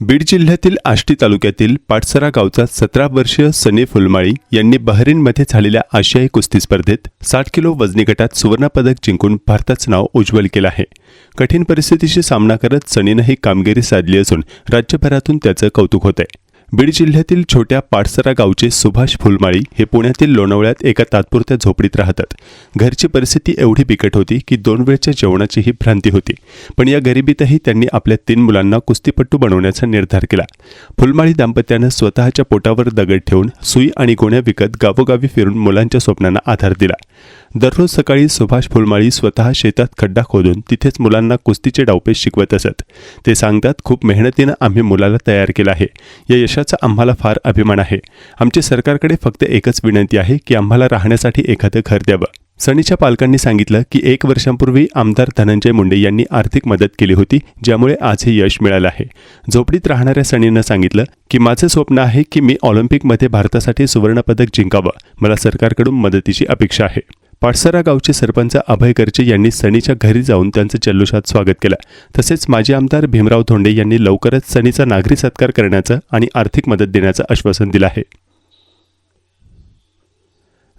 बीड जिल्ह्यातील आष्टी तालुक्यातील पाटसरा गावचा सतरा वर्षीय सनी फुलमाळी यांनी बहरीनमध्ये झालेल्या आशियाई कुस्ती स्पर्धेत साठ किलो वजनी गटात सुवर्णपदक जिंकून भारताचं नाव उज्ज्वल केलं आहे. कठीण परिस्थितीशी सामना करत सनीनं ही कामगिरी साधली असून राज्यभरातून त्याचं कौतुक होत आहे बीड जिल्ह्यातील छोट्या पाटसरा गावचे सुभाष फुलमाळी हे पुण्यातील लोणावळ्यात एका तात्पुरत्या झोपडीत राहतात. घरची परिस्थिती एवढी बिकट होती की दोन वेळच्या जेवणाचीही भ्रांती होती. पण या गरिबीतही त्यांनी आपल्या तीन मुलांना कुस्तीपट्टू बनवण्याचा निर्धार केला. फुलमाळी दाम्पत्यानं स्वतःच्या पोटावर दगड ठेवून सुई आणि गोण्या विकत गावोगावी फिरून मुलांच्या स्वप्नांना आधार दिला. दररोज सकाळी सुभाष फुलमाळी स्वतः शेतात खड्डा खोदून तिथेच मुलांना कुस्तीचे डावपे शिकवत असत. ते सांगतात खूप मेहनतीनं आम्ही मुलाला तयार केलं आहे. या यशाचा आम्हाला फार अभिमान आहे. आमची सरकारकडे फक्त एकच विनंती आहे की आम्हाला राहण्यासाठी एखादं घर द्यावं. सनीच्या पालकांनी सांगितलं की एक वर्षांपूर्वी आमदार धनंजय मुंडे यांनी आर्थिक मदत केली होती ज्यामुळे आज हे यश मिळालं आहे. झोपडीत राहणाऱ्या सनीनं सांगितलं की माझं स्वप्न आहे की मी ऑलिम्पिकमध्ये भारतासाठी सुवर्णपदक जिंकावं. मला सरकारकडून मदतीची अपेक्षा आहे. पाटसरा गावचे सरपंच अभय करचे यांनी सणीच्या घरी जाऊन त्यांचं जल्लोषात स्वागत केलं. तसेच माजी आमदार भीमराव धोंडे यांनी लवकरच सणीचा नागरी सत्कार करण्याचं आणि आर्थिक मदत देण्याचं आश्वासन दिलं आहे.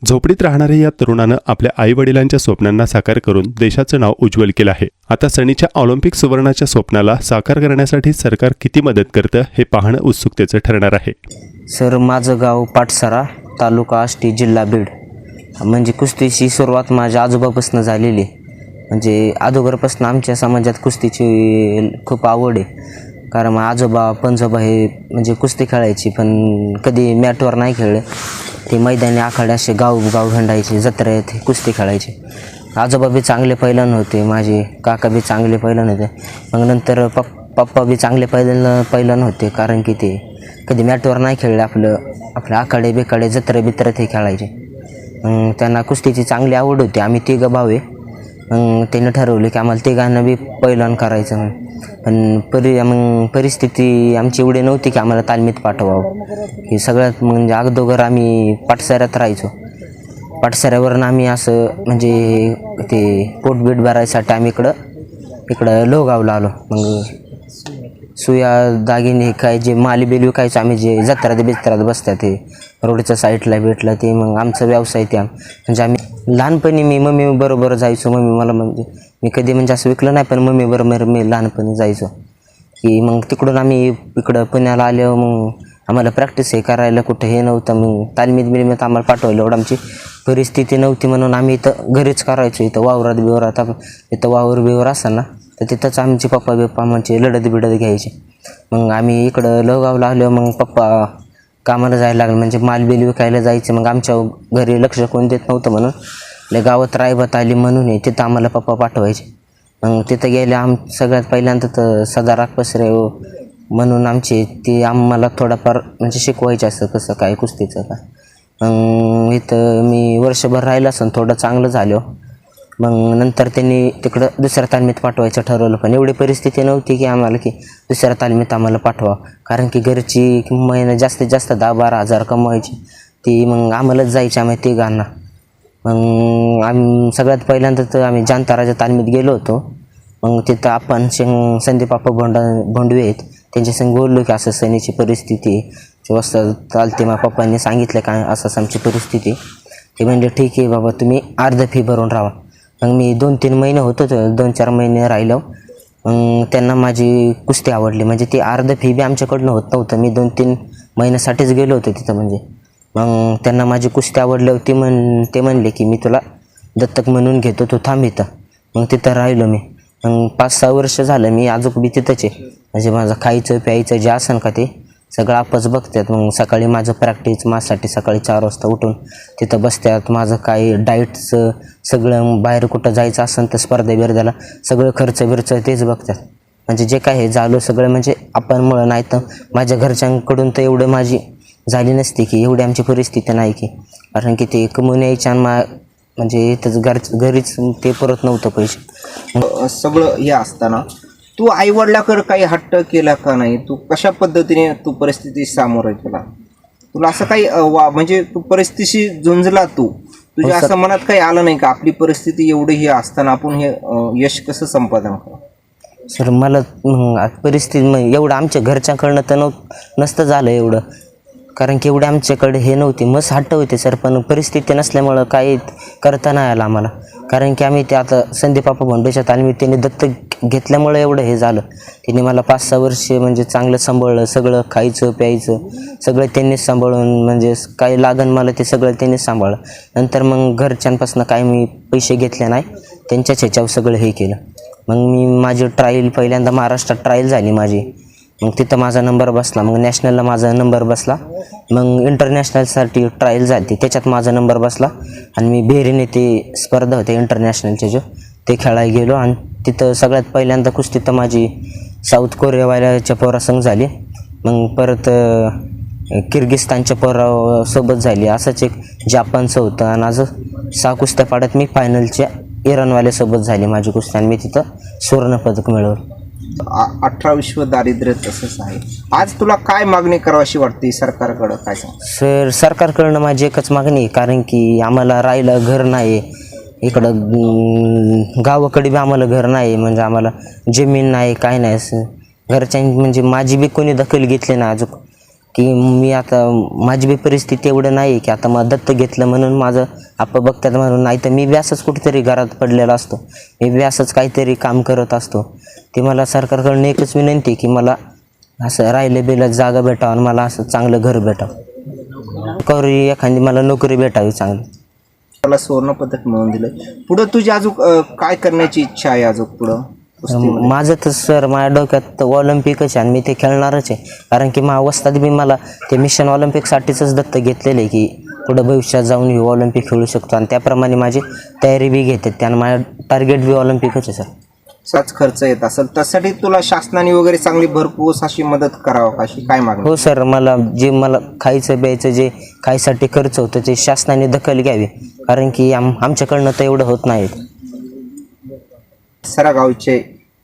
झोपडीत राहणाऱ्या या तरुणानं आपल्या आई वडिलांच्या स्वप्नांना साकार करून देशाचं नाव उज्ज्वल केलं आहे. आता सनीच्या ऑलिम्पिक सुवर्णाच्या स्वप्नाला साकार करण्यासाठी सरकार किती मदत करतं हे पाहणं उत्सुकतेचं ठरणार आहे. सर माझं गाव पाटसरा तालुका आष्टी जिल्हा बीड. म्हणजे कुस्तीची सुरुवात माझ्या आजोबापासून झालेली. आहे. म्हणजे अगोदरपासून आमच्या समाजात कुस्तीची खूप आवड आहे. कारण मग आजोबा पंजोबा हे म्हणजे कुस्ती खेळायची पण कधी मॅटवर नाही खेळले. ते मैदानी आखाडे असे गाव गाव खंडायचे जत्रेत कुस्ती खेळायचे. आजोबा बी चांगले पैलवान होते माझे काका बी चांगले पैलवान होते. मग नंतर पप पप्पा बी चांगले पैलन पैलवान होते कारण की ते कधी मॅटवर नाही खेळले आपलं आपलं आखाडे बिकाडे जत्रे बित्रे ते खेळायचे. त्यांना कुस्तीची चांगली आवड होती. आम्ही तिघं भाऊ आहे. मग त्यानं ठरवलं की आम्हाला तिघांना बी पैलवान करायचं मग पण परि मग परिस्थिती आमची एवढी नव्हती की आम्हाला तालमीत पाठवावं. की सगळ्यात म्हणजे अगदोगर आम्ही पाटसाऱ्यात राहायचो. पाटसाऱ्यावरून आम्ही असं म्हणजे ते पोटबीट भरायसाठी आम्ही इकडं इकडं लोगावला आलो. मग सुया दागिने काय जे माली बेल विकायचं आम्ही जे जत्रात बित्रात बसतात ते रोडच्या साईडला भेटला ते मग आमचा व्यवसाय त्या. म्हणजे आम्ही लहानपणी मी मम्मी बरोबर जायचो मम्मी मला म्हणजे मी कधी म्हणजे असं विकलं नाही पण मम्मी बरोबर मी लहानपणी जायचो. की मग तिकडून आम्ही इकडं पुण्याला आल्यावर मग आम्हाला प्रॅक्टिस हे करायला कुठं हे नव्हतं मग तालमीत बिलमीत आम्हाला पाठवलं. एवढं आमची परिस्थिती नव्हती म्हणून आम्ही इथं घरीच करायचो इथं वावरात बिवरात इथं वावर बिवर असा ना तर तिथंच आमचे पप्पा बिप्पा म्हणजे लढत बिडत घ्यायचे. मग आम्ही इकडं लवगावला आलो मग पप्पा कामाला जायला लागलं. म्हणजे मालबिल विकायला जायचं. मग आमच्या घरी लक्ष कोण देत नव्हतं म्हणून लय गावात रायबत आली म्हणून हे तिथं आम्हाला पप्पा पाठवायचे. मग तिथं गेले आम सगळ्यात पहिल्यांदा तर सदाराक पसरे हो म्हणून आमचे ते आम्हाला थोडाफार म्हणजे शिकवायचे असतं कसं काय कुस्तीचं काय. मग इथं मी वर्षभर राहिलं असं थोडं चांगलं झालं. मग नंतर त्यांनी तिकडं दुसऱ्या तालमीत पाठवायचं ठरवलं. पण एवढी परिस्थिती नव्हती की आम्हाला की दुसऱ्या तालमीत आम्हाला पाठवा. कारण की घरची महिना जास्तीत जास्त दहा बारा हजार कमवायची. ती मग आम्हालाच जायची आम्ही तिघांना. मग आम्ही सगळ्यात पहिल्यांदा तर आम्ही जानताराच्या तालमीत गेलो होतो. मग तिथं आपण शेंग संदीप आपा भोंडा भोंडवे आहेत. त्यांच्या संग बोललो की असं सनीची परिस्थिती वाजता चालते मग पप्पांनी सांगितलं का असं आमची परिस्थिती ते म्हणजे ठीक आहे बाबा तुम्ही अर्ध फी भरून राहा. मग मी दोन तीन महिने होतो दोन चार महिने राहिलो. मग त्यांना माझी कुस्ती आवडली. म्हणजे ती अर्ध फी बी आमच्याकडनं होत नव्हतं. मी दोन तीन महिन्यासाठीच गेलो होतो तिथं म्हणजे. मग त्यांना माझी कुस्ती आवडली होती म्हण ते म्हणले की मी तुला दत्तक म्हणून घेतो तू थांब इथं. मग तिथं राहिलो मी. मग पाच सहा वर्ष झालं मी अजून बी तिथंच आहे. म्हणजे माझं खायचं प्यायचं जे असन का ते. सगळं आपच बघतात मग सकाळी माझं प्रॅक्टिस माझ्यासाठी सकाळी चार वाजता उठून तिथं बसतात माझं काय डाईटचं सगळं बाहेर कुठं जायचं असेल तर स्पर्धा बिर्धाला सगळं खर्च बिर्च तेच बघतात म्हणजे जे काय हे सगळं म्हणजे आपण मुळं नाही तर माझ्या घरच्यांकडून तर एवढं माझी झाली नसती की एवढी आमची परिस्थिती नाही की. कारण की ते कमवून यायच्या आणि मा म्हणजे इथंच घर घरीच ते परत नव्हतं पैसे. सगळं हे असताना तू आई वडिलाकडे काही हट्ट केला का नाही? तू कशा पद्धतीने तू परिस्थिती सामोरं केला तुला असं काही वा म्हणजे तू परिस्थितीशी झुंजला तू? तुझ्या असं मनात काही आलं नाही का? आपली परिस्थिती एवढी ही असताना आपण हे यश कसं संपादन करू? सर मला परिस्थिती एवढं आमच्या घरच्याकडनं तर नव नसतं झालं एवढं. कारण की एवढे आमच्याकडे हे नव्हते मस्त हट्ट होते सर. पण परिस्थिती नसल्यामुळं काही करता नाही आलं आम्हाला. कारण की आम्ही ते आता संदीप बापा भोंडेच्यात आणि मी त्यांनी दत्त घेतल्यामुळं एवढं हे झालं. तिने मला पाच सहा वर्षे म्हणजे चांगलं सांभाळलं सगळं खायचं प्यायचं सगळं त्यांनीच सांभाळून म्हणजे काही लागन मला ते सगळं त्यांनीच सांभाळलं. नंतर मग घरच्यांपासून काय मी पैसे घेतले नाही त्यांच्याच ह्याच्यावर सगळं हे केलं. मग मी माझी ट्रायल पहिल्यांदा महाराष्ट्रात ट्रायल झाली माझी. मग तिथं माझा नंबर बसला मग नॅशनलला माझा नंबर बसला. मग इंटरनॅशनलसाठी ट्रायल झाली त्याच्यात माझा नंबर बसला. आणि मी बेरीने ते स्पर्धा होते इंटरनॅशनलचे जो. ते खेळायला गेलो आणि तिथं सगळ्यात पहिल्यांदा कुस्ती तर माझी साऊथ कोरियावाल्याच्या पोरासंग झाली. मग परत किर्गिस्तानच्या पोरासोबत झाली. असंच एक जापानचं होतं आणि आज सहा कुस्त्या पाड्यात मी फायनलच्या इराणवाल्यासोबत झाली माझी कुस्ती आणि मी तिथं सुवर्णपदक मिळवलं. अठरा विश्व दारिद्र्य तसंच आहे. आज तुला काय मागणी करावीशी वाटते? सरकारकडं काय सांग? सर सरकारकडनं माझी एकच मागणी आहे कारण की आम्हाला राहायला घर नाही. इकडं गावाकडे बी आम्हाला घर नाही म्हणजे आम्हाला जमीन नाही काय नाही असं. घरच्या म्हणजे माझी बी कोणी दखल घेतली ना अजून. की मी आता माझी बी परिस्थिती एवढं नाही आहे की आता मला दत्त घेतलं म्हणून माझं आपण बघतात म्हणून नाही तर मी बी असंच कुठेतरी घरात पडलेला असतो. मी बी असंच काहीतरी काम करत असतो. ते मला सरकारकडून एकच विनंती की मला असं राहिलं बिलं जागा भेटावं आणि मला असं चांगलं घर भेटावं. करू एखादी मला नोकरी भेटावी चांगली. त्याला सुवर्ण पदक मिळवून दिलं. पुढं तुझी अजून काय करण्याची इच्छा आहे अजून पुढं? कुस्तीमध्ये? माझं तर सर माझ्या डोक्यात ऑलिम्पिकच आहे आणि मी ते खेळणारच आहे. कारण की मा वस्तात बी मला ते मिशन ऑलिम्पिकसाठीच दत्त घेतलेलं आहे की पुढं भविष्यात जाऊन ही ऑलिम्पिक खेळू शकतो. आणि त्याप्रमाणे माझी तयारी बी घेते. त्यानं माझं टार्गेट बी ऑलिम्पिकच आहे सर. असाच खर्च येत असेल. त्यासाठी तुला शासनाने वगैरे चांगली भरपूर अशी मदत करावं अशी काय मागणी? हो सर. मला जे मला खायचं प्यायचं जे खायसाठी खर्च होतं ते शासनाने दखल घ्यावी. कारण की आम आमच्याकडनं तर एवढं होत नाही सरा गावचे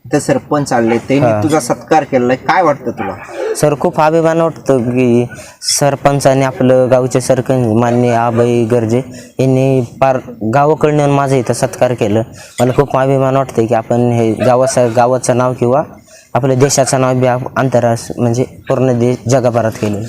इथं सरपंच आले त्यांनी तुझा सत्कार केलाय. काय वाटतं तुला? सर खूप अभिमान वाटतो की सरपंचाने आपलं गावचे सरपंच मान्य आबाई गर्जे यांनी पार गावाकडनं येऊन माझं इथं सत्कार केलं. मला खूप अभिमान वाटतं की आपण हे गावाचं गावाचं नाव किंवा आपल्या देशाचं नाव बी आप- आंतरराष्ट्रीय म्हणजे पूर्ण देश जगभरात केलं